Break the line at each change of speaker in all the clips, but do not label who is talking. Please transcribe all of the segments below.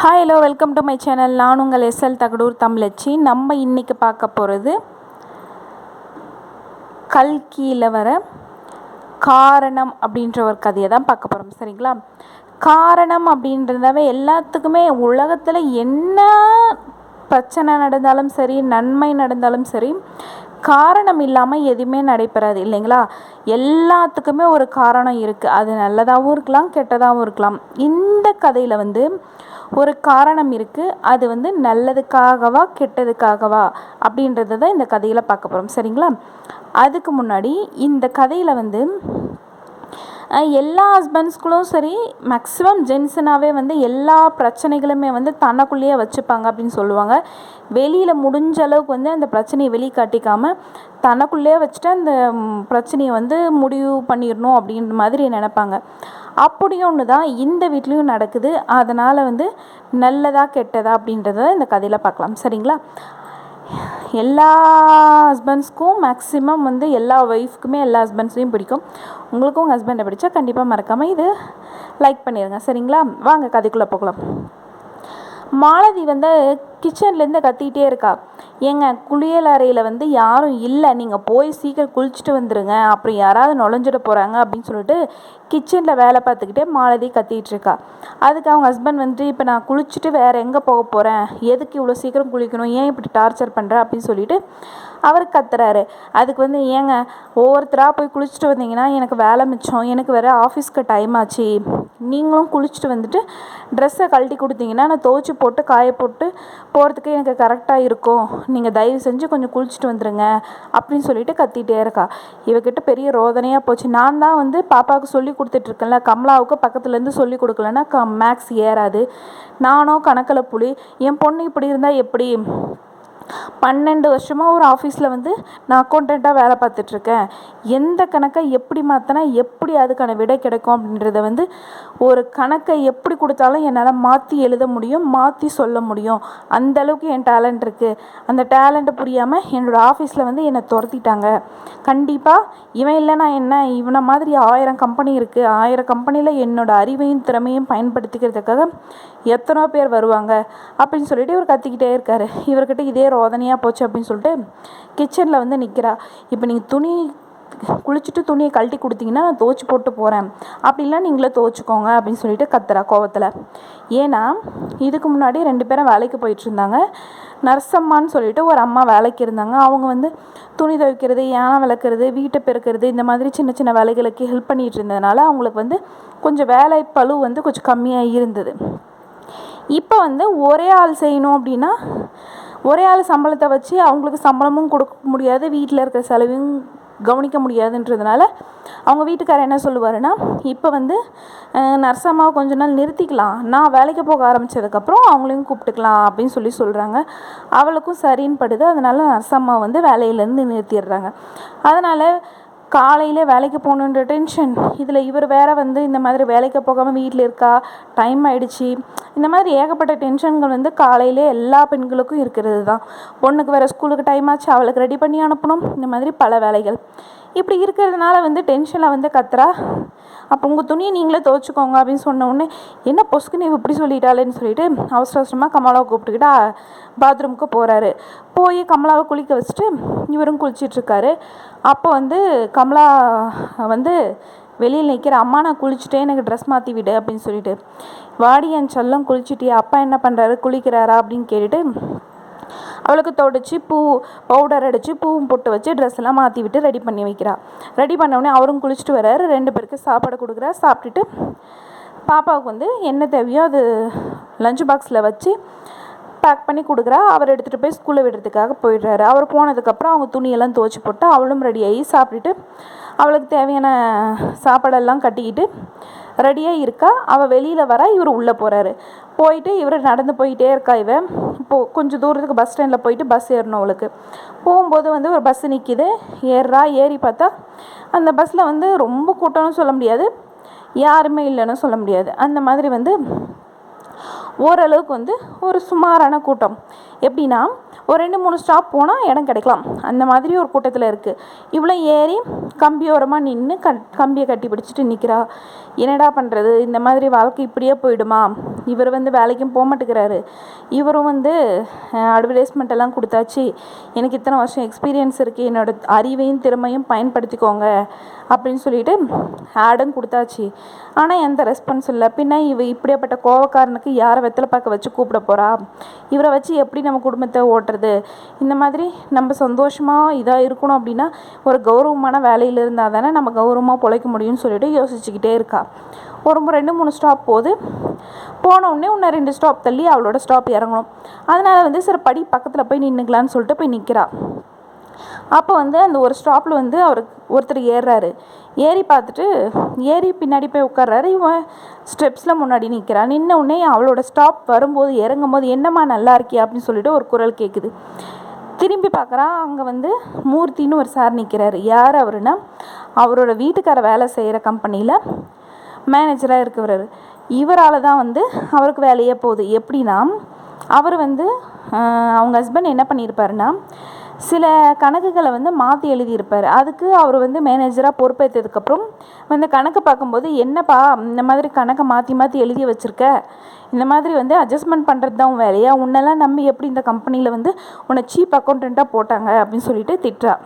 Hi hello welcome to my channel நான் உங்கள் SL Thagadur தமிழச்சி. நம்ம இன்றைக்கி பார்க்க போகிறது கல்கியில் வர காரணம் அப்படின்ற ஒரு கதையை தான் பார்க்க போகிறோம் சரிங்களா? காரணம் அப்படின்றதாவே எல்லாத்துக்குமே உலகத்தில் என்ன பிரச்சனை நடந்தாலும் சரி நன்மை நடந்தாலும் சரி காரணம் இல்லாமல் எதுவுமே நடைபெறாது இல்லைங்களா? எல்லாத்துக்குமே ஒரு காரணம் இருக்குது அது நல்லதாகவும் இருக்கலாம் கெட்டதாகவும் இருக்கலாம். இந்த கதையில் வந்து ஒரு காரணம் இருக்குது அது வந்து நல்லதுக்காகவா கெட்டதுக்காகவா அப்படின்றத தான் இந்த கதையில் பார்க்க போகிறோம் சரிங்களா? அதுக்கு முன்னாடி இந்த கதையில் வந்து எல்லா ஹஸ்பண்ட்ஸ்களும் சரி மேக்ஸிமம் ஜென்ஸுனாவே வந்து எல்லா பிரச்சனைகளுமே வந்து தனக்குள்ளேயே வச்சுப்பாங்க அப்படின்னு சொல்லுவாங்க. வெளியில் முடிஞ்ச அளவுக்கு வந்து அந்த பிரச்சனையை வெளியே காட்டிக்காமல் தனக்குள்ளேயே வச்சுட்டு அந்த பிரச்சனையை வந்து முடிவு பண்ணிடணும் அப்படின்ற மாதிரி நினப்பாங்க. அப்படி ஒன்று தான் இந்த வீட்லேயும் நடக்குது. அதனால் வந்து நல்லதா கெட்டதா அப்படின்றத இந்த கதையில் பார்க்கலாம். சரிங்களா? எல்லா ஹஸ்பண்ட்ஸ்க்கும் மேக்ஸிமம் வந்து எல்லா ஒய்ஃப்க்குமே எல்லா ஹஸ்பண்ட்ஸையும் பிடிக்கும். உங்களுக்கும் உங்கள் ஹஸ்பண்டை பிடிச்சா கண்டிப்பாக மறக்காமல் இது லைக் பண்ணிடுங்க சரிங்களா? வாங்க கதைக்குள்ளே போகலாம். மாலதி வந்து கிச்சன்லேருந்து கத்திக்கிட்டே இருக்கா. ஏங்க குளியல் அறையில் வந்து யாரும் இல்லை. நீங்கள் போய் சீக்கிரம் குளிச்சுட்டு வந்துடுங்க அப்புறம் யாராவது நுழைஞ்சிட போகிறாங்க அப்படின்னு சொல்லிட்டு கிச்சனில் வேலை பார்த்துக்கிட்டே மாலதி கத்திகிட்டு இருக்கா. அதுக்கு அவங்க ஹஸ்பண்ட் வந்துட்டு இப்போ நான் குளிச்சுட்டு வேறு எங்கே போக போகிறேன் எதுக்கு இவ்வளோ சீக்கிரம் குளிக்கணும்? ஏன் இப்படி டார்ச்சர் பண்ணுற அப்படின்னு சொல்லிட்டு அவர் கத்துறாரு. அதுக்கு வந்து ஏங்க ஒவ்வொருத்தராக போய் குளிச்சுட்டு வந்தீங்கன்னா எனக்கு வேலை மிச்சம் எனக்கு வேறு ஆஃபீஸ்க்கு டைம் ஆச்சு. நீங்களும் குளிச்சுட்டு வந்துட்டு ட்ரெஸ்ஸை கழட்டி கொடுத்தீங்கன்னா நான் துவச்சி போட்டு காய போட்டு போகிறதுக்கு எனக்கு கரெக்டாக இருக்கும். நீங்கள் தயவு செஞ்சு கொஞ்சம் குளிச்சுட்டு வந்துடுங்க அப்படின்னு சொல்லிட்டு கத்திகிட்டே இருக்கா. இவகிட்ட பெரிய ரோதனையாக போச்சு. நான் தான் வந்து பாப்பாவுக்கு சொல்லி கொடுத்துட்ருக்கேன்ல கமலாவுக்கு பக்கத்துலேருந்து சொல்லி கொடுக்கலன்னா க மேக்ஸ் ஏறாது. நானும் கணக்கில் புலி என் பொண்ணு இப்படி இருந்தால் எப்படி? பன்னெண்டு வருஷமாக ஒரு ஆஃபீஸில் வந்து நான் அக்கௌண்டண்ட்டாக வேலை பார்த்துட்ருக்கேன். எந்த கணக்கை எப்படி மாற்றினா எப்படி அதுக்கான விடை கிடைக்கும் அப்படின்றத வந்து ஒரு கணக்கை எப்படி கொடுத்தாலும் என்னால் மாற்றி எழுத முடியும் மாற்றி சொல்ல முடியும். அந்த அளவுக்கு என் டேலண்ட் இருக்குது அந்த டேலண்ட்டை புரியாமல் என்னோடய ஆஃபீஸில் வந்து என்னை துரத்திட்டாங்க. கண்டிப்பாக இவன் இல்லைனா என்ன? இவனை மாதிரி ஆயிரம் கம்பெனி இருக்குது ஆயிரம் கம்பெனியில் என்னோடய அறிவையும் திறமையும் பயன்படுத்திக்கிறதுக்காக எத்தனோ பேர் வருவாங்க அப்படின்னு சொல்லிட்டு இவர் கத்திக்கிட்டே இருக்கார். இவர்கிட்ட இதே ரோதனையாக போச்சு அப்படின்னு சொல்லிட்டு கிச்சனில் வந்து நிற்கிறா இப்போ நீங்கள் துணி குளிச்சுட்டு துணியை கழட்டி கொடுத்தீங்கன்னா நான் துவச்சி போட்டு போகிறேன் அப்படிலாம் நீங்களே துவச்சிக்கோங்க அப்படின்னு சொல்லிட்டு கத்துறா கோவத்தில். ஏன்னா இதுக்கு முன்னாடி ரெண்டு பேரும் வேலைக்கு போயிட்டு இருந்தாங்க. நர்சம்மான்னு சொல்லிட்டு ஒரு அம்மா வேலைக்கு இருந்தாங்க. அவங்க வந்து துணி துவைக்கிறது யானை விளக்குறது வீட்டை பெருக்கிறது இந்த மாதிரி சின்ன சின்ன வேலைகளுக்கு ஹெல்ப் பண்ணிகிட்டு இருந்ததுனால அவங்களுக்கு வந்து கொஞ்சம் வேலை பழு வந்து கொஞ்சம் கம்மியாக இருந்தது. இப்போ வந்து ஒரே ஆள் செய்யணும் அப்படின்னா ஒரே ஆள் சம்பளத்தை வச்சு அவங்களுக்கு சம்பளமும் கொடுக்க முடியாது வீட்டில் இருக்கிற செலவையும் கவனிக்க முடியாதுன்றதுனால அவங்க வீட்டுக்காரர் என்ன சொல்லுவாருன்னா இப்போ வந்து நர்சம்மாவை கொஞ்ச நாள் நிறுத்திக்கலாம். நான் வேலைக்கு போக ஆரம்பித்ததுக்கப்புறம் அவங்களையும் கூப்பிட்டுக்கலாம் அப்படின்னு சொல்லி சொல்கிறாங்க அவளுக்கும் சரின்னு படுது. அதனால் நர்சம்மா வந்து வேலையிலேருந்து நிறுத்திடுறாங்க. அதனால் காலையிலே வேலைக்கு போகணுன்ற டென்ஷன் இதில் இவர் வேற வந்து இந்த மாதிரி வேலைக்கு போகாமல் வீட்டில் இருக்கா? டைம் ஆகிடுச்சி இந்த மாதிரி ஏகப்பட்ட டென்ஷன்கள் வந்து காலையிலே எல்லா பெண்களுக்கும் இருக்கிறது தான் பொண்ணுக்கு வேறு ஸ்கூலுக்கு டைம் ஆச்சு. அவளுக்கு ரெடி பண்ணி அனுப்பணும். இந்த மாதிரி பல வேலைகள். இப்படி இருக்கிறதுனால வந்து டென்ஷனில் வந்து கத்துறா. அப்போ உங்கள் துணியை நீங்களே துவச்சிக்கோங்க அப்படின்னு சொன்ன உடனே என்ன பொசுக்குன்னு நீ இப்படி சொல்லிட்டாளேன்னு சொல்லிட்டு அவசர அவசரமாக கமலாவை கூப்பிட்டுக்கிட்டா பாத்ரூமுக்கு போகிறாரு போய் கமலாவை குளிக்க வச்சுட்டு இவரும் குளிச்சிட்ருக்காரு அப்போ வந்து கமலா வந்து வெளியில் நிற்கிற அம்மா நான் குளிச்சுட்டே எனக்கு ட்ரெஸ் மாற்றி விடு அப்படின்னு சொல்லிட்டு. வாடி என் செல்லம் குளிச்சுட்டியா? அப்பா என்ன பண்ணுறாரு குளிக்கிறாரா? அப்படின்னு கேட்டுட்டு அவளுக்கு தொடச்சி பூ பவுடர் அடித்து பூவும் போட்டு வச்சு ட்ரெஸ் எல்லாம் மாற்றி விட்டு ரெடி பண்ணி வைக்கிறா. ரெடி பண்ணவுடனே அவரும் குளிச்சுட்டு வர்றாரு. ரெண்டு பேருக்கு சாப்பாடு கொடுக்குறா. சாப்பிட்டுட்டு பாப்பாவுக்கு வந்து என்ன தேவையோ அது லஞ்ச் பாக்ஸில் வச்சு பேக் பண்ணி கொடுக்குறா. அவர் எடுத்துகிட்டு போய் ஸ்கூலில் விடுறதுக்காக போயிடுறாரு. அவர் போனதுக்கப்புறம் அவங்க துணியெல்லாம் துவச்சி போட்டு அவளும் ரெடியாகி சாப்பிட்டுட்டு அவளுக்கு தேவையான சாப்பாடெல்லாம் கட்டிக்கிட்டு ரெடியாக இருக்கா? அவள் வெளியில் வர இவர் உள்ளே போகிறாரு போயிட்டு இவர் நடந்து போயிட்டே இருக்கா இவன் இப்போது கொஞ்சம் தூரத்துக்கு பஸ் ஸ்டாண்டில் போயிட்டு பஸ் ஏறணும் அவளுக்கு. போகும்போது வந்து ஒரு பஸ்ஸு நிற்கிது ஏறுறா ஏறி பார்த்தா அந்த பஸ்ஸில் வந்து ரொம்ப கூட்டம்னு சொல்ல முடியாது. யாருமே இல்லைன்னு சொல்ல முடியாது. அந்த மாதிரி வந்து ஓரளவுக்கு வந்து ஒரு சுமாரான கூட்டம். எப்படின்னா ஒரு ரெண்டு மூணு ஸ்டாப் போனால் இடம் கிடைக்கலாம். அந்த மாதிரி ஒரு கூட்டத்தில் இருக்குது இவ்வளோ ஏறி கம்பியோரமாக நின்று க கம்பியை கட்டி பிடிச்சிட்டு நிற்கிறா என்னடா பண்ணுறது இந்த மாதிரி வாழ்க்கை இப்படியே போயிடுமா? இவர் வந்து வேலைக்கும் போக மாட்டேங்கிறாரு. இவரும் வந்து அட்வர்டைஸ்மெண்ட் எல்லாம் கொடுத்தாச்சு. எனக்கு இத்தனை வருஷம் எக்ஸ்பீரியன்ஸ் இருக்குது என்னோட அறிவையும் திறமையும் பயன்படுத்திக்கோங்க அப்படின்னு சொல்லிட்டு ஆடும் கொடுத்தாச்சு. ஆனால் எந்த ரெஸ்பான்ஸ் இல்லை. பின்ன இவ இப்படியாப்பட்ட கோவக்காரனுக்கு யாரை வெத்தலை பார்க்க வச்சு கூப்பிட போகிறா இவரை வச்சு எப்படி நம்ம குடும்பத்தை ஓட்டுறது? இந்த மாதிரி நம்ம சந்தோஷமாக இதாக இருக்கணும் அப்படின்னா ஒரு கௌரவமான வேலையில் இருந்தால் தானே நம்ம கௌரவமாக பிழைக்க முடியும்னு சொல்லிட்டு யோசிச்சுக்கிட்டே இருக்கா. ஒரு ரெண்டு மூணு ஸ்டாப் போகுது. போனோடனே இன்னும் ரெண்டு ஸ்டாப் தள்ளி அவளோட ஸ்டாப் இறங்கணும். அதனால் வந்து சரி படி பக்கத்தில் போய் நின்றுக்கலான்னு சொல்லிட்டு போய் நிற்கிறா அப்போ வந்து அந்த ஒரு ஸ்டாப்பில் வந்து அவர் ஒருத்தர் ஏறுறாரு. ஏறி பார்த்துட்டு ஏறி பின்னாடி போய் உட்கார்றாரு. இவன் ஸ்டெப்ஸில் முன்னாடி நிற்கிறான் நின்ன உடனே அவளோட ஸ்டாப் வரும்போது இறங்கும் போது என்னம்மா நல்லா இருக்கியா? அப்படின்னு சொல்லிட்டு ஒரு குரல் கேட்குது திரும்பி பார்க்குறான். அங்கே வந்து மூர்த்தின்னு ஒரு சார் நிற்கிறாரு யார் அவருன்னா அவரோட வீட்டுக்கார வேலை செய்கிற கம்பெனியில் மேனேஜராக இருக்கிறவர் இவரால் தான் வந்து அவருக்கு வேலையே போகுது. எப்படின்னா அவர் வந்து அவங்க ஹஸ்பண்ட் என்ன பண்ணியிருப்பாருன்னா சில கணக்குகளை வந்து மாற்றி எழுதியிருப்பார். அதுக்கு அவர் வந்து மேனேஜராக பொறுப்பேற்றதுக்கப்புறம் வந்து கணக்கு பார்க்கும்போது என்னப்பா இந்த மாதிரி கணக்கை மாற்றி மாற்றி எழுதி வச்சுருக்க? இந்த மாதிரி வந்து அட்ஜஸ்ட்மெண்ட் பண்ணுறது தான் வேலையா? உன்னெல்லாம் நம்பி எப்படி இந்த கம்பெனியில் வந்து உன்னை சீப் அக்கௌண்டண்ட்டாக போட்டாங்க? அப்படின்னு சொல்லிட்டு திட்டுறா.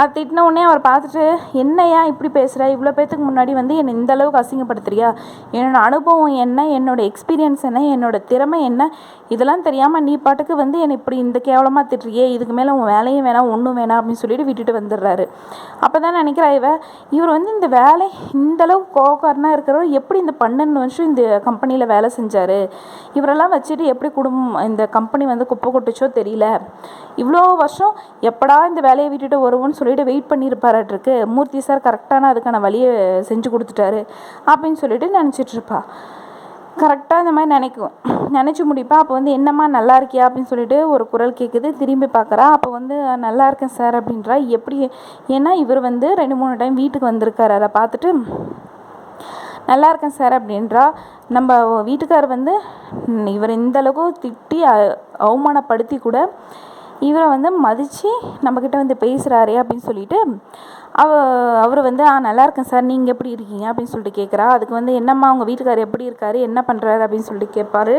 அது திட்டின உடனே அவர் பார்த்துட்டு என்னையா இப்படி பேசுகிற இவ்வளோ பேர்த்துக்கு முன்னாடி வந்து என்னை இந்த அளவுக்கு அசிங்கப்படுத்துறியா? என்னோடய அனுபவம் என்ன? என்னோடய எக்ஸ்பீரியன்ஸ் என்ன? என்னோட திறமை என்ன? இதெல்லாம் தெரியாமல் நீ பாட்டுக்கு வந்து என்னை இப்படி இந்த கேவலமாக திட்டுறியே? இதுக்கு மேலே உன் வேலையும் வேணாம் ஒன்றும் வேணாம் அப்படின்னு சொல்லிட்டு விட்டுட்டு வந்துடுறாரு. அப்போ தான் நினைக்கிறா இவ இவர் வந்து இந்த வேலை இந்த அளவுக்கு இருக்கிறவர் எப்படி இந்த பன்னெண்டு வருஷம் இந்த கம்பெனியில் வேலை செஞ்சார்? இவரெல்லாம் வச்சுட்டு எப்படி குடும்பம் இந்த கம்பெனி வந்து குப்பை கொட்டுச்சோ தெரியல. இவ்வளோ வருஷம் எப்படா இந்த வேலையை விட்டுட்டு வருவோன்னு சொல்லிட்டு வெயிட் பண்ணியிருப்பாராட்டிருக்கு மூர்த்தி சார் கரெக்டான அதுக்கான வழியை செஞ்சு கொடுத்துட்டாரு அப்படின்னு சொல்லிட்டு நினச்சிட்ருப்பா கரெக்டாக இந்த மாதிரி நினைக்கும். நினச்சி முடிப்பா. அப்போ வந்து என்னம்மா நல்லா இருக்கியா? அப்படின்னு சொல்லிட்டு ஒரு குரல் கேட்குது திரும்பி பார்க்குறா அப்போ வந்து நல்லா இருக்கேன் சார் அப்படின்றா. எப்படி? ஏன்னா இவர் வந்து ரெண்டு மூணு டைம் வீட்டுக்கு வந்திருக்காரு. அதை பார்த்துட்டு நல்லா இருக்கேன் சார் அப்படின்றா. நம்ம வீட்டுக்கார் வந்து இவர் இந்த அளவுக்கு திட்டி அவமானப்படுத்தி கூட இவரை வந்து மதித்து நம்மக்கிட்ட வந்து பேசுகிறாரே அப்படின்னு சொல்லிட்டு அவ அவர் வந்து ஆ நல்லா இருக்கேன் சார். நீங்கள் எப்படி இருக்கீங்க? அப்படின்னு சொல்லிட்டு கேட்குறா அதுக்கு வந்து என்னம்மா உங்கள் வீட்டுக்கார் எப்படி இருக்காரு? என்ன பண்ணுறாரு அப்படின்னு சொல்லிட்டு கேட்பாரு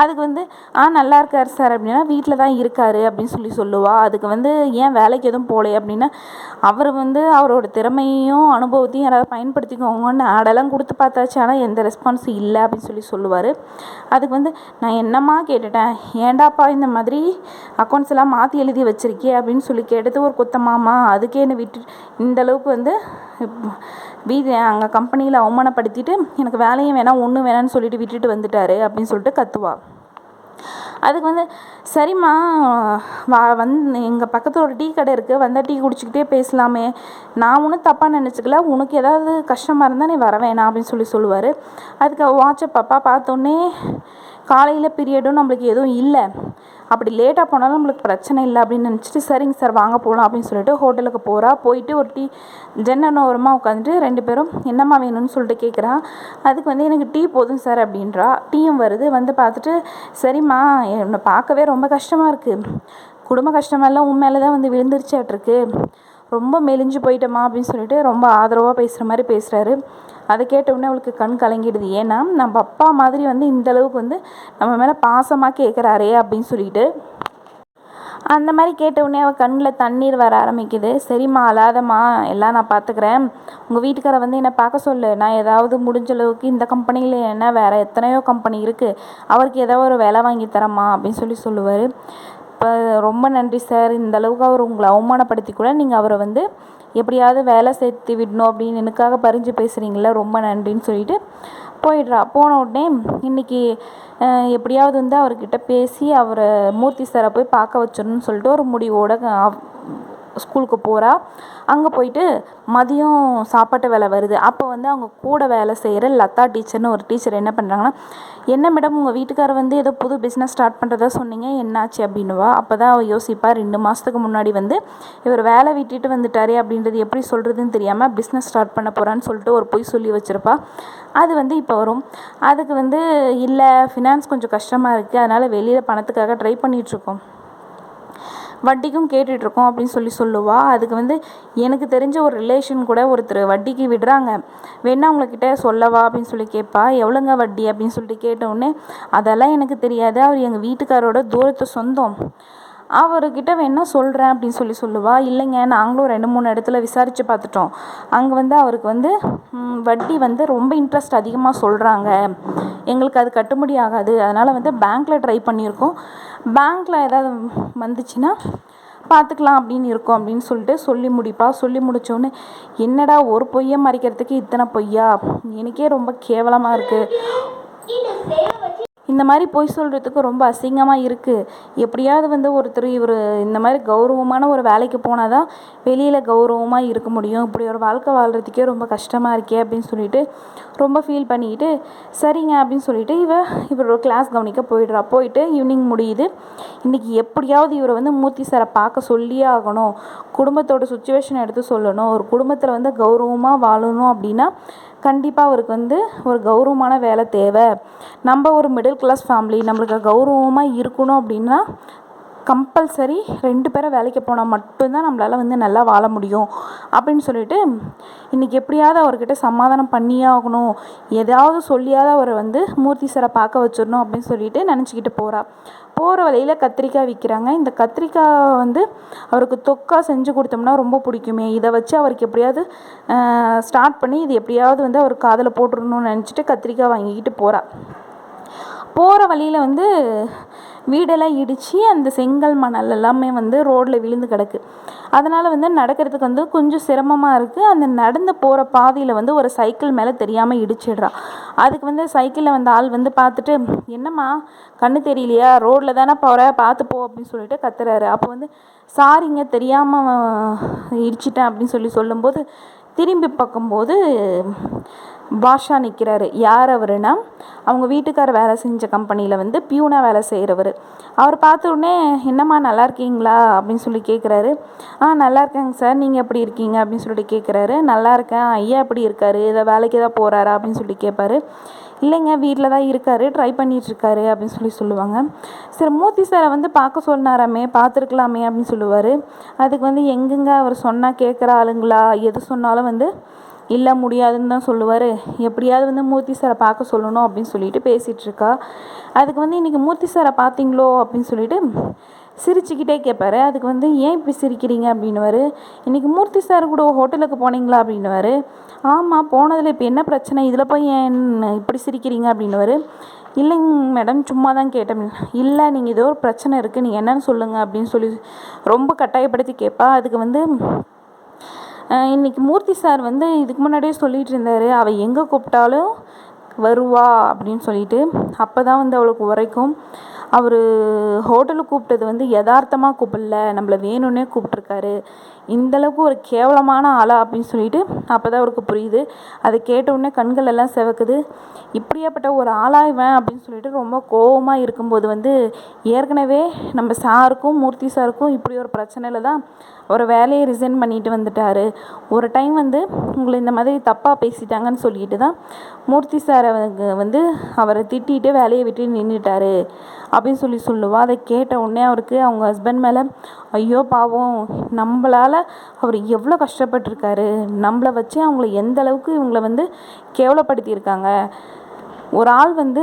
அதுக்கு வந்து ஆ நல்லா இருக்கார் சார் அப்படின்னா வீட்டில் தான் இருக்காரு அப்படின்னு சொல்லி சொல்லுவா. அதுக்கு வந்து ஏன் வேலைக்கு எதுவும் போகலையே அப்படின்னா அவர் வந்து அவரோட திறமையும் அனுபவத்தையும் யாராவது பயன்படுத்திக்கோங்கன்னு ஆடெல்லாம் கொடுத்து பார்த்தாச்சு. ஆனால் எந்த ரெஸ்பான்ஸும் இல்லை அப்படின்னு சொல்லி சொல்லுவார். அதுக்கு வந்து நான் என்னம்மா கேட்டுட்டேன்? ஏன்டாப்பா இந்த மாதிரி அக்கௌண்ட்ஸ் எல்லாம் மாற்றி எழுதி வச்சுருக்கே அப்படின்னு சொல்லி கேட்டது ஒரு குத்தமாமா அதுக்கே என்னை விட்டு இந்த அளவுக்கு வந்து வீதி அங்கே கம்பெனியில் அவமானப்படுத்திட்டு எனக்கு வேலையும் வேணாம் ஒன்றும் வேணாம்னு சொல்லிட்டு விட்டுட்டு வந்துட்டாரு அப்படின்னு சொல்லிட்டு கத்துவா. அதுக்கு வந்து சரிம்மா வா வந் எங்கள் பக்கத்தில் ஒரு டீ கடை இருக்குது வந்தால் டீ குடிச்சிக்கிட்டே பேசலாமே. நான் ஒன்றும் தப்பாக நினச்சிக்கல உனக்கு ஏதாவது கஷ்டமாக இருந்தால் நீ வர வேணாம் அப்படின்னு சொல்லி சொல்லுவார். அதுக்கு வாட்சை பாப்பா பார்த்தோன்னே காலையில் பீரியடும் நம்மளுக்கு எதுவும் இல்லை. அப்படி லேட்டாக போனாலும் நம்மளுக்கு பிரச்சனை இல்லை அப்படின்னு நினச்சிட்டு சரிங்க சார் வாங்க போகலாம் அப்படின்னு சொல்லிட்டு ஹோட்டலுக்கு போகிறா போயிட்டு ஒரு டீ ஜன்னல் ஓரமாக உட்காந்துட்டு ரெண்டு பேரும் என்னம்மா வேணும்னு சொல்லிட்டு கேட்குறா அதுக்கு வந்து எனக்கு டீ போதும் சார் அப்படின்றா. டீயும் வருது. வந்து பார்த்துட்டு சரிம்மா என்னை பார்க்கவே ரொம்ப கஷ்டமாக இருக்குது குடும்ப கஷ்டமெல்லாம் உன் மேலே தான் வந்து விழுந்துருச்சாட்ருக்கு ரொம்ப மெலிஞ்சு போயிட்டோமா அப்படின்னு சொல்லிட்டு ரொம்ப ஆதரவாக பேசுகிற மாதிரி பேசுகிறாரு அதை கேட்டவுடனே அவளுக்கு கண் கலங்கிடுது. ஏன்னா நம்ம அப்பா மாதிரி வந்து இந்த அளவுக்கு வந்து நம்ம மேலே பாசமாக கேட்குறாரே அப்படின்னு சொல்லிட்டு அந்த மாதிரி கேட்டவுடனே அவள் கண்ணில் தண்ணீர் வர ஆரம்பிக்குது. சரிம்மா அழாதம்மா எல்லாம் நான் பார்த்துக்கிறேன் உங்கள் வீட்டுக்காரை வந்து என்னை பார்க்க சொல்லு. நான் ஏதாவது முடிஞ்ச அளவுக்கு இந்த கம்பெனியில் என்ன வேறு எத்தனையோ கம்பெனி இருக்குது அவருக்கு ஏதோ ஒரு வேலை வாங்கி தரேம்மா அப்படின்னு சொல்லி சொல்லுவார். இப்போ ரொம்ப நன்றி சார். இந்த அளவுக்கு அவர் உங்களை அவமானப்படுத்தி கூட நீங்கள் அவரை வந்து எப்படியாவது வேலை சேர்த்து விடணும் அப்படின்னு எனக்காக பறிஞ்சு பேசுகிறீங்கள ரொம்ப நன்றின்னு சொல்லிட்டு போயிடுறா. போன உடனே இன்னைக்கு எப்படியாவது வந்து அவர்கிட்ட பேசி அவரை மூர்த்தி சாரை போய் பார்க்க வச்சிடணும்னு சொல்லிட்டு ஒரு முடிவோட ஸ்கூலுக்கு போகிறா அங்கே போயிட்டு மதியம் சாப்பாட்டு வேலை வருது. அப்போ வந்து அவங்க கூட வேலை செய்கிற லதா டீச்சர்னு ஒரு டீச்சர் என்ன பண்ணுறாங்கன்னா என்ன மேடம் உங்கள் வீட்டுக்காரர் வந்து ஏதோ புது பிஸ்னஸ் ஸ்டார்ட் பண்ணுறதா சொன்னீங்க என்னாச்சு? அப்படின்னுவா. அப்போ தான் அவள் யோசிப்பா ரெண்டு மாதத்துக்கு முன்னாடி வந்து இவர் வேலை விட்டுட்டு வந்துட்டாரே அப்படின்றது எப்படி சொல்கிறதுன்னு தெரியாமல் பிஸ்னஸ் ஸ்டார்ட் பண்ண போகிறான்னு சொல்லிட்டு ஒரு பொய் சொல்லி வச்சுருப்பா. அது வந்து இப்போ வரும். அதுக்கு வந்து இல்லை ஃபினான்ஸ் கொஞ்சம் கஷ்டமாக இருக்குது அதனால் வெளியில் பணத்துக்காக ட்ரை பண்ணிகிட்ருக்கோம் வட்டிக்கும் கேட்டுட்ருக்கோம் அப்படின்னு சொல்லி சொல்லுவா. அதுக்கு வந்து எனக்கு தெரிஞ்ச ஒரு ரிலேஷன் கூட ஒருத்தர் வட்டிக்கு விடுறாங்க. வேணா உங்கள்கிட்ட சொல்லவா அப்படின்னு சொல்லி கேட்பா. எவ்வளோங்க வட்டி அப்படின்னு சொல்லிட்டு கேட்டவுடனே அதெல்லாம் எனக்கு தெரியாது. அவர் எங்கள் வீட்டுக்காரோட தூரத்து சொந்தம். அவர்கிட்ட வேணால் சொல்கிறேன் அப்படின்னு சொல்லி சொல்லுவா. இல்லைங்க நாங்களும் ரெண்டு மூணு இடத்துல விசாரித்து பார்த்துட்டோம். அங்கே வந்து அவருக்கு வந்து வட்டி வந்து ரொம்ப இன்ட்ரெஸ்ட் அதிகமாக சொல்கிறாங்க எங்களுக்கு அது கட்டுப்படி ஆகாது. அதனால் வந்து பேங்க்கில் ட்ரை பண்ணியிருக்கோம். பேங்க்கில் ஏதாவது வந்துச்சுன்னா பார்த்துக்கலாம் அப்படின்னு இருக்கோம் அப்படின்னு சொல்லிட்டு சொல்லி முடிப்பா. சொல்லி முடித்தோடனே என்னடா ஒரு பொய்யை மறைக்கிறதுக்கு இத்தனை பொய்யா? எனக்கே ரொம்ப கேவலமாக இருக்குது இந்த மாதிரி பொய் சொல்கிறதுக்கு ரொம்ப அசிங்கமாக இருக்குது எப்படியாவது வந்து ஒருத்தர் இவர் இந்த மாதிரி கௌரவமான ஒரு வேலைக்கு போனால் தான் வெளியில் கௌரவமாக இருக்க முடியும். இப்படி ஒரு வாழ்க்கை வாழ்கிறதுக்கே ரொம்ப கஷ்டமாக இருக்கே அப்படின்னு சொல்லிட்டு ரொம்ப ஃபீல் பண்ணிக்கிட்டு சரிங்க அப்படின்னு சொல்லிட்டு இவ இவரோட கிளாஸ் கவனிக்க போயிடுறா. போயிட்டு ஈவினிங் முடியுது. இன்றைக்கி எப்படியாவது இவரை வந்து மூர்த்தி சாரை பார்க்க சொல்லியே ஆகணும். குடும்பத்தோட சுச்சுவேஷன் எடுத்து சொல்லணும். ஒரு குடும்பத்தில் வந்து கௌரவமாக வாழணும் அப்படின்னா கண்டிப்பாக அவருக்கு வந்து ஒரு கௌரவமான வேலை தேவை. நம்ம ஒரு மிடில் கிளாஸ் ஃபேமிலி நம்மளுக்கு கௌரவமாக இருக்கணும் அப்படின்னா கம்பல்சரி ரெண்டு பேரும் வேலைக்கு போனால் மட்டும்தான் நம்மளால் வந்து நல்லா வாழ முடியும் அப்படின்னு சொல்லிட்டு இன்றைக்கி எப்படியாவது அவர்கிட்ட சமாதானம் பண்ணியே ஆகணும் ஏதாவது சொல்லியாவது அவரை வந்து மூர்த்தி சாரை பார்க்க வச்சிடணும் அப்படின்னு சொல்லிட்டு நினச்சிக்கிட்டு போகிறா போகிற வழியில் கத்திரிக்காய் விற்கிறாங்க இந்த கத்திரிக்காய் வந்து அவருக்கு தொக்கா செஞ்சு கொடுத்தோம்னா ரொம்ப பிடிக்குமே. இதை வச்சு அவருக்கு எப்படியாவது ஸ்டார்ட் பண்ணி இது எப்படியாவது வந்து அவர் காதில் போட்டுடணும்னு நினச்சிட்டு கத்திரிக்காய் வாங்கிக்கிட்டு போகிறா போகிற வழியில் வந்து வீடெல்லாம் இடித்து அந்த செங்கல் மணல் எல்லாமே வந்து ரோட்டில் விழுந்து கிடக்கு. அதனால் வந்து நடக்கிறதுக்கு வந்து கொஞ்சம் சிரமமாக இருக்குது அந்த நடந்து போகிற பாதையில் வந்து ஒரு சைக்கிள் மேலே தெரியாமல் இடிச்சிடுறா. அதுக்கு வந்து சைக்கிளில் வந்த ஆள் வந்து பார்த்துட்டு என்னம்மா கண்ணு தெரியலையா? ரோட்டில் தானே போகிற பார்த்து போ அப்படின்னு சொல்லிட்டு கத்துறாரு. அப்போ வந்து சாரிங்க தெரியாமல் இடிச்சிட்டேன் அப்படின்னு சொல்லி சொல்லும்போது திரும்பி பார்க்கும்போது பாஷா நிற்கிறாரு. யார் அவருனா அவங்க வீட்டுக்கார வேலை செஞ்ச கம்பெனியில் வந்து பியூனாக வேலை செய்கிறவர் அவர் பார்த்த உடனே என்னம்மா நல்லா இருக்கீங்களா? அப்படின்னு சொல்லி கேட்குறாரு ஆ நல்லா இருக்கேங்க சார். நீங்கள் எப்படி இருக்கீங்க? அப்படின்னு சொல்லிட்டு கேட்குறாரு நல்லா இருக்கேன். ஐயா எப்படி இருக்காரு? இதை வேலைக்கு ஏதாவது போகிறாரா அப்படின்னு சொல்லி கேட்பாரு இல்லைங்க. வீட்டில் தான் இருக்காரு. ட்ரை பண்ணிகிட்ருக்காரு அப்படின்னு சொல்லி சொல்லுவாங்க. சரி மூர்த்தி சாரை வந்து பார்க்க சொன்னாராமே. பார்த்துருக்கலாமே. அப்படின்னு சொல்லுவார். அதுக்கு வந்து எங்கெங்க அவர் சொன்னால் கேட்குற ஆளுங்களா? எது சொன்னாலும் வந்து இல்லை முடியாதுன்னு தான் சொல்லுவார். எப்படியாவது வந்து மூர்த்தி சாரை பார்க்க சொல்லணும் அப்படின்னு சொல்லிட்டு பேசிகிட்டு இருக்கா அதுக்கு வந்து இன்றைக்கி மூர்த்தி சாரை பார்த்தீங்களோ? அப்படின்னு சொல்லிட்டு சிரிச்சுக்கிட்டே கேட்பாரு. அதுக்கு வந்து ஏன் இப்படி சிரிக்கிறீங்க? அப்படின்னுவாரு. இன்றைக்கி மூர்த்தி சார் கூட ஹோட்டலுக்கு போனீங்களா? அப்படின்னுவாரு. ஆமாம் போனதில் இப்போ என்ன பிரச்சனை? இதில் போய் ஏன் இப்படி சிரிக்கிறீங்க? அப்படின்னுவாரு. இல்லைங்க மேடம் சும்மா தான் கேட்டேன். இல்லை நீங்கள் ஏதோ ஒரு பிரச்சனை இருக்குது. நீங்கள் என்னென்னு சொல்லுங்கள் அப்படின்னு சொல்லி ரொம்ப கட்டாயப்படுத்தி கேட்பா. அதுக்கு வந்து இன்றைக்கி இன்னைக்கு மூர்த்தி சார் வந்து இதுக்கு முன்னாடியே சொல்லிகிட்டு இருந்தாரு. அவள் எங்கே கூப்பிட்டாலும் வருவா அப்படின்னு சொல்லிட்டு. அப்போ தான் வந்து அவளுக்கு உரைக்கும். அவர் ஹோட்டலுக்கு கூப்பிட்டது வந்து யதார்த்தமாக கூப்பிடல. நம்மளை வேணும்னே கூப்பிட்ருக்காரு இந்தளவுக்கு ஒரு கேவலமான ஆளா அப்படின்னு சொல்லிட்டு அப்போ தான் அவருக்கு புரியுது. அதை கேட்டவுடனே கண்கள் எல்லாம் சிவக்குது. இப்படியாப்பட்ட ஒரு ஆளா இவன் அப்படின்னு சொல்லிட்டு ரொம்ப கோவமாக இருக்கும்போது வந்து ஏற்கனவே நம்ம சாருக்கும் மூர்த்தி சாருக்கும் இப்படி ஒரு பிரச்சனையில தான் ஒரு வேலையை ரிசைன் பண்ணிட்டு வந்துட்டார். ஒரு டைம் வந்து உங்களை இந்த மாதிரி தப்பாக பேசிட்டாங்கன்னு சொல்லிட்டு தான் மூர்த்தி சாரை வந்து அவரை திட்டிட்டு வேலையை விட்டு நின்றுட்டாரு அப்படின்னு சொல்லி சொல்லுவா. அதை கேட்ட உடனே அவருக்கு அவங்க ஹஸ்பண்ட் மேலே ஐயோ பாவம். நம்மளால் அவர் எவ்வளோ கஷ்டப்பட்டிருக்காரு. நம்மளை வச்சு அவங்கள எந்த அளவுக்கு இவங்களை வந்து கேவலப்படுத்தியிருக்காங்க. ஒரு ஆள் வந்து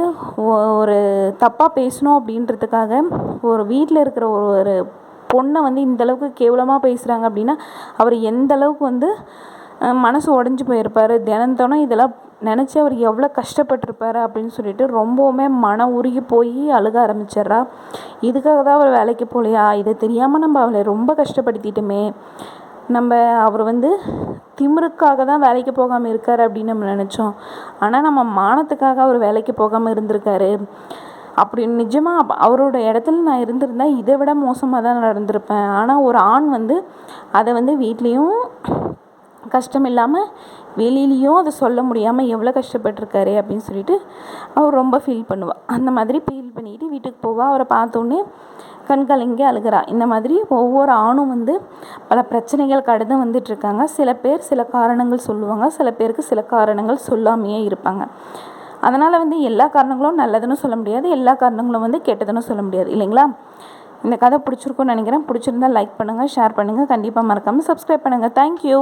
ஒரு தப்பாக பேசணும் அப்படின்றதுக்காக ஒரு வீட்டில் இருக்கிற ஒரு ஒரு பொண்ணை வந்து இந்த அளவுக்கு கேவலமாக பேசுகிறாங்க அப்படின்னா அவர் எந்த அளவுக்கு வந்து மனசு உடஞ்சி போயிருப்பார். தினம் தினம் இதெல்லாம் நினச்சி அவர் எவ்வளோ கஷ்டப்பட்டிருப்பாரு அப்படின்னு சொல்லிட்டு ரொம்பவுமே மன உருகி போய் அழுக ஆரம்பிச்சிடுறா. இதுக்காக தான் அவர் வேலைக்கு போகலையா? இதை தெரியாமல் நம்ம அவளை ரொம்ப கஷ்டப்படுத்திட்டோமே. நம்ம அவர் வந்து திமிருக்காக தான் வேலைக்கு போகாமல் இருக்கார் அப்படின்னு நம்ம நினச்சோம். ஆனால் நம்ம மானத்துக்காக அவர் வேலைக்கு போகாமல் இருந்திருக்காரு. அப்படி நிஜமாக அவரோட இடத்துல நான் இருந்திருந்தேன் இதை விட மோசமாக தான் நடந்திருப்பேன். ஆனால் ஒரு ஆண் வந்து அதை வந்து வீட்லேயும் கஷ்டம் இல்லாமல் வெளியிலையும் அதை சொல்ல முடியாமல் எவ்வளோ கஷ்டப்பட்டிருக்காரு அப்படின்னு சொல்லிட்டு அவர் ரொம்ப ஃபீல் பண்ணுவாள் அந்த மாதிரி ஃபீல் பண்ணிட்டு வீட்டுக்கு போவாள் அவரை பார்த்தோன்னே கண் கலங்கி அழுகிறா. இந்த மாதிரி ஒவ்வொரு ஆணும் வந்து பல பிரச்சனைகள் கடந்து வந்துட்டுருக்காங்க. சில பேர் சில காரணங்கள் சொல்லுவாங்க. சில பேருக்கு சில காரணங்கள் சொல்லாமையே இருப்பாங்க. அதனால் வந்து எல்லா காரணங்களும் நல்லதுன்னு சொல்ல முடியாது. எல்லா காரணங்களும் வந்து கெட்டதுன்னு சொல்ல முடியாது. இல்லைங்களா? இந்த கதை பிடிச்சிருக்கும்னு நினைக்கிறேன். பிடிச்சிருந்தா லைக் பண்ணுங்கள் ஷேர் பண்ணுங்கள் கண்டிப்பாக மறக்காமல் சப்ஸ்கிரைப் பண்ணுங்கள் தேங்க்யூ